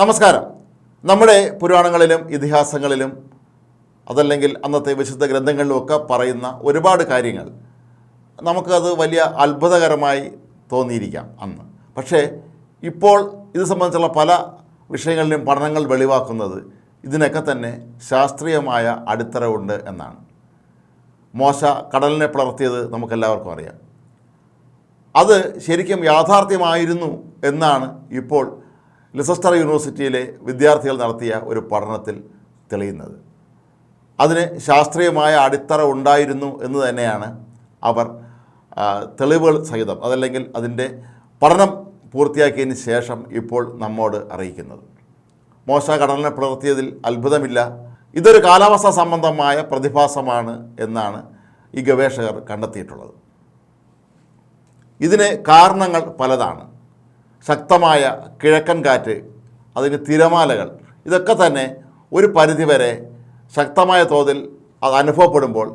നമസ്കാരം. നമ്മുടെ പുരാണങ്ങളിലും ഇതിഹാസങ്ങളിലും അതല്ലെങ്കിൽ അന്നത്തെ വിശുദ്ധ ഗ്രന്ഥങ്ങളിലുമൊക്കെ പറയുന്ന ഒരുപാട് കാര്യങ്ങൾ നമുക്കത് വലിയ അത്ഭുതകരമായി തോന്നിയിരിക്കാം അന്ന്. പക്ഷേ ഇപ്പോൾ ഇത് സംബന്ധിച്ചുള്ള പല വിഷയങ്ങളിലും പഠനങ്ങൾ വെളിവാക്കുന്നത് ഇതിനൊക്കെ തന്നെ ശാസ്ത്രീയമായ അടിത്തറ ഉണ്ട് എന്നാണ്. മോശ കടലിനെ പിളർത്തിയത് നമുക്കെല്ലാവർക്കും അറിയാം. അത് ശരിക്കും യാഥാർത്ഥ്യമായിരുന്നു എന്നാണ് ഇപ്പോൾ ലിസസ്റ്റർ യൂണിവേഴ്സിറ്റിയിലെ വിദ്യാർത്ഥികൾ നടത്തിയ ഒരു പഠനത്തിൽ തെളിയുന്നത്. അതിന് ശാസ്ത്രീയമായ അടിത്തറ ഉണ്ടായിരുന്നു എന്ന് തന്നെയാണ് അവർ തെളിവുകൾ സഹിതം അതല്ലെങ്കിൽ അതിന്റെ പഠനം പൂർത്തിയാക്കിയതിന് ശേഷം ഇപ്പോൾ നമ്മോട് അറിയിക്കുന്നത്. മോശ കടലിനെ പിളർത്തിയതിൽ അത്ഭുതമില്ല. ഇതൊരു കാലാവസ്ഥ സംബന്ധമായ പ്രതിഭാസമാണ് എന്നാണ് ഈ ഗവേഷകർ കണ്ടെത്തിയിട്ടുള്ളത്. ഇതിന് കാരണങ്ങൾ പലതാണ്. ശക്തമായ കിഴക്കൻ കാറ്റ് അതിന് തിരമാലകൾ. ഇതൊക്കെ തന്നെ ഒരു പരിധിവരെ ശക്തമായ തോതിൽ അത് അനുഭവപ്പെടുമ്പോൾ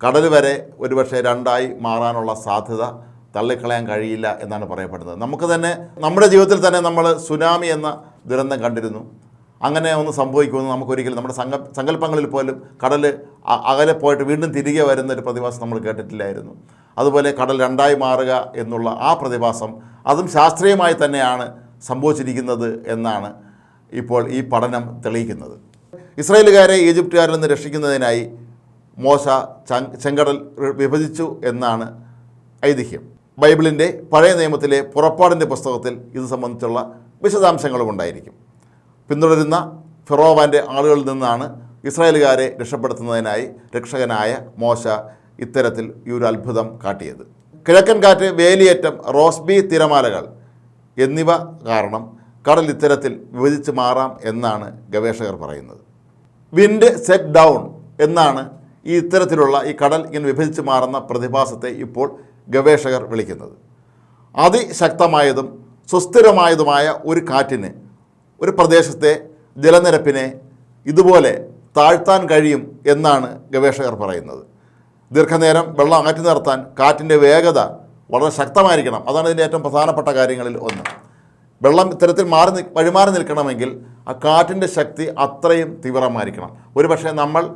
കടൽ വരെ ഒരുപക്ഷെ രണ്ടായി മാറാനുള്ള സാധ്യത തള്ളിക്കളയാൻ കഴിയില്ല എന്നാണ് പറയപ്പെടുന്നത്. നമുക്ക് തന്നെ നമ്മുടെ ജീവിതത്തിൽ തന്നെ നമ്മൾ സുനാമി എന്ന ദുരന്തം കണ്ടിരുന്നു. അങ്ങനെ ഒന്ന് സംഭവിക്കുമെന്ന് നമുക്കൊരിക്കലും നമ്മുടെ സങ്ക സങ്കല്പങ്ങളിൽ പോലും കടൽ അകലെ പോയിട്ട് വീണ്ടും തിരികെ വരുന്ന ഒരു പ്രതിഭാസം നമ്മൾ കേട്ടിട്ടില്ലായിരുന്നു. അതുപോലെ കടൽ രണ്ടായി മാറുക എന്നുള്ള ആ പ്രതിഭാസം അതും ശാസ്ത്രീയമായി തന്നെയാണ് സംഭവിച്ചിരിക്കുന്നത് എന്നാണ് ഇപ്പോൾ ഈ പഠനം തെളിയിക്കുന്നത്. ഇസ്രായേലുകാരെ ഈജിപ്തുകാരിൽ നിന്ന് രക്ഷിക്കുന്നതിനായി മോശ ചങ് ചെങ്കടൽ വിഭജിച്ചു എന്നാണ് ഐതിഹ്യം. ബൈബിളിന്റെ പഴയ നിയമത്തിലെ പുറപ്പാടിന്റെ പുസ്തകത്തിൽ ഇത് സംബന്ധിച്ചുള്ള വിശദാംശങ്ങളും ഉണ്ടായിരിക്കും. പിന്തുടരുന്ന ഫിറോവാന്റെ ആളുകളിൽ നിന്നാണ് ഇസ്രായേലുകാരെ രക്ഷപ്പെടുത്തുന്നതിനായി രക്ഷകനായ മോശ ഇത്തരത്തിൽ ഈ ഒരു അത്ഭുതം കാട്ടിയത്. കിഴക്കൻ കാറ്റ് വേലിയേറ്റം റോസ്ബി തിരമാലകൾ എന്നിവ കാരണം കടൽ ഇത്തരത്തിൽ വിഭജിച്ച് മാറാം എന്നാണ് ഗവേഷകർ പറയുന്നത്. വിൻഡ് സെറ്റ് ഡൗൺ എന്നാണ് ഈ ഇത്തരത്തിലുള്ള ഈ കടൽ ഇങ്ങനെ വിഭജിച്ച് മാറുന്ന പ്രതിഭാസത്തെ ഇപ്പോൾ ഗവേഷകർ വിളിക്കുന്നത്. അതിശക്തമായതും സുസ്ഥിരമായതുമായ ഒരു കാറ്റിന് ഒരു പ്രദേശത്തെ ജലനിരപ്പിനെ ഇതുപോലെ താഴ്ത്താൻ കഴിയും എന്നാണ് ഗവേഷകർ പറയുന്നത്. ദീർഘനേരം വെള്ളം അകറ്റി നിർത്താൻ കാറ്റിന്റെ വേഗത വളരെ ശക്തമായിരിക്കണം. അതാണ് ഇതിന്റെ ഏറ്റവും പ്രധാനപ്പെട്ട കാര്യങ്ങളിൽ ഒന്ന്. വെള്ളം ഇത്തരത്തിൽ മാറി വഴിമാറി നിൽക്കണമെങ്കിൽ ആ കാറ്റിന്റെ ശക്തി അത്രയും തീവ്രമായിരിക്കണം. ഒരുപക്ഷെ നമ്മൾ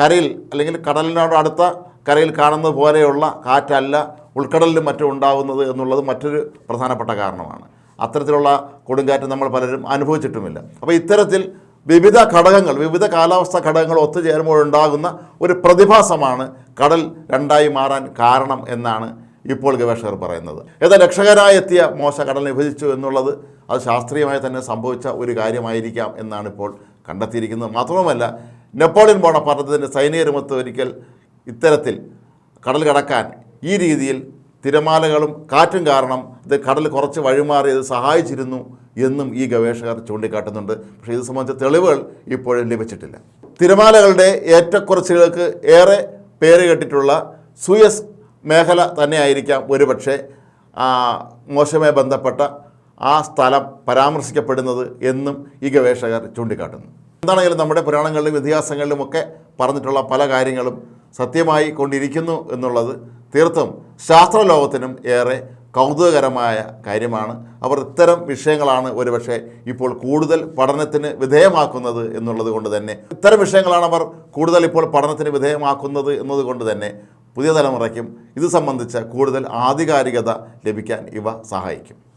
കരയിൽ അല്ലെങ്കിൽ കടലിനോട് അടുത്ത കരയിൽ കാണുന്നത് പോലെയുള്ള കാറ്റല്ല ഉൾക്കടലിലും മറ്റും ഉണ്ടാകുന്നത് എന്നുള്ളത് മറ്റൊരു പ്രധാനപ്പെട്ട കാരണമാണ്. അത്തരത്തിലുള്ള കൊടുങ്കാറ്റ് നമ്മൾ പലരും അനുഭവിച്ചിട്ടുമില്ല. അപ്പോൾ ഇത്തരത്തിൽ വിവിധ ഘടകങ്ങൾ വിവിധ കാലാവസ്ഥ ഘടകങ്ങൾ ഒത്തുചേരുമ്പോഴുണ്ടാകുന്ന ഒരു പ്രതിഭാസമാണ് കടൽ രണ്ടായി മാറാൻ കാരണം എന്നാണ് ഇപ്പോൾ ഗവേഷകർ പറയുന്നത്. ഏതാ രക്ഷകരായി എത്തിയ മോശ കടൽ വിഭജിച്ചു എന്നുള്ളത് അത് ശാസ്ത്രീയമായി തന്നെ സംഭവിച്ച ഒരു കാര്യമായിരിക്കാം എന്നാണ് ഇപ്പോൾ കണ്ടെത്തിയിരിക്കുന്നത്. മാത്രവുമല്ല നെപ്പോളിയൻ ബോണപ്പാർട്ടത്തിന്റെ സൈനികരുമൊത്ത് ഒരിക്കൽ ഇത്തരത്തിൽ കടൽ കടക്കാൻ ഈ രീതിയിൽ തിരമാലകളും കാറ്റും കാരണം ഇത് കടൽ കുറച്ച് വഴിമാറി ഇത് സഹായിച്ചിരുന്നു എന്നും ഈ ഗവേഷകർ ചൂണ്ടിക്കാട്ടുന്നുണ്ട്. പക്ഷേ ഇത് സംബന്ധിച്ച തെളിവുകൾ ഇപ്പോഴും ലഭിച്ചിട്ടില്ല. തിരമാലകളുടെ ഏറ്റക്കുറച്ചുകൾക്ക് ഏറെ പേര് കേട്ടിട്ടുള്ള സുയസ് മേഖല തന്നെയായിരിക്കാം ഒരുപക്ഷെ മോശമായി ബന്ധപ്പെട്ട ആ സ്ഥലം പരാമർശിക്കപ്പെടുന്നത് എന്നും ഈ ഗവേഷകർ ചൂണ്ടിക്കാട്ടുന്നു. എന്താണെങ്കിലും നമ്മുടെ പുരാണങ്ങളിലും ഇതിഹാസങ്ങളിലും ഒക്കെ പറഞ്ഞിട്ടുള്ള പല കാര്യങ്ങളും സത്യമായി കൊണ്ടിരിക്കുന്നു എന്നുള്ളത് തീർത്തും ശാസ്ത്രലോകത്തിനും ഏറെ കൗതുകകരമായ കാര്യമാണ്. അവർ ഇത്തരം വിഷയങ്ങളാണ് ഒരുപക്ഷെ ഇപ്പോൾ കൂടുതൽ പഠനത്തിന് വിധേയമാക്കുന്നത് എന്നുള്ളത് കൊണ്ട് തന്നെ. ഇത്തരം വിഷയങ്ങളാണ് അവർ കൂടുതൽ ഇപ്പോൾ പഠനത്തിന് വിധേയമാക്കുന്നത് എന്നതുകൊണ്ട് തന്നെ പുതിയ തലമുറയ്ക്കും ഇത് സംബന്ധിച്ച കൂടുതൽ ആധികാരികത ലഭിക്കാൻ ഇവ സഹായിക്കും.